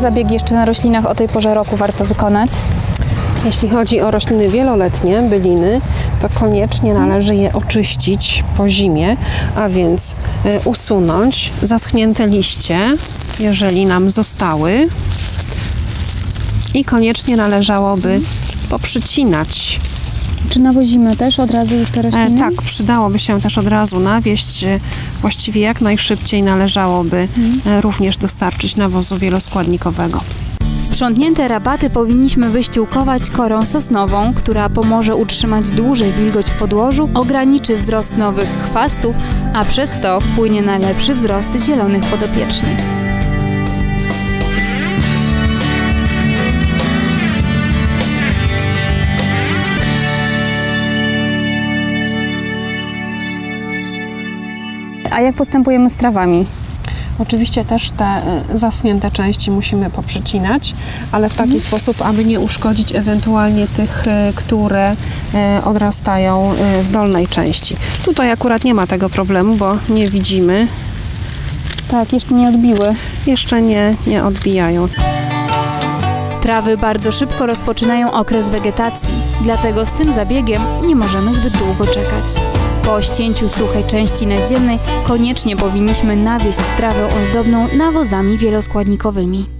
zabiegi jeszcze na roślinach o tej porze roku warto wykonać? Jeśli chodzi o rośliny wieloletnie, byliny, to koniecznie należy je oczyścić po zimie, a więc y, usunąć zaschnięte liście, jeżeli nam zostały. I koniecznie należałoby poprzycinać. Czy nawozimy też od razu już te E, rośliny? tak, przydałoby się też od razu nawieść. e, Właściwie jak najszybciej należałoby e, również dostarczyć nawozu wieloskładnikowego. Sprzątnięte rabaty powinniśmy wyściółkować korą sosnową, która pomoże utrzymać dłużej wilgoć w podłożu, ograniczy wzrost nowych chwastów, a przez to wpłynie na lepszy wzrost zielonych podopiecznych. A jak postępujemy z trawami? Oczywiście też te e, zaschnięte części musimy poprzycinać, ale w taki sposób, aby nie uszkodzić ewentualnie tych, e, które e, odrastają w dolnej części. Tutaj akurat nie ma tego problemu, bo nie widzimy, Tak, jeszcze nie odbiły. jeszcze nie, nie odbijają. Trawy bardzo szybko rozpoczynają okres wegetacji, dlatego z tym zabiegiem nie możemy zbyt długo czekać. Po ścięciu suchej części nadziemnej koniecznie powinniśmy nawieść trawę ozdobną nawozami wieloskładnikowymi.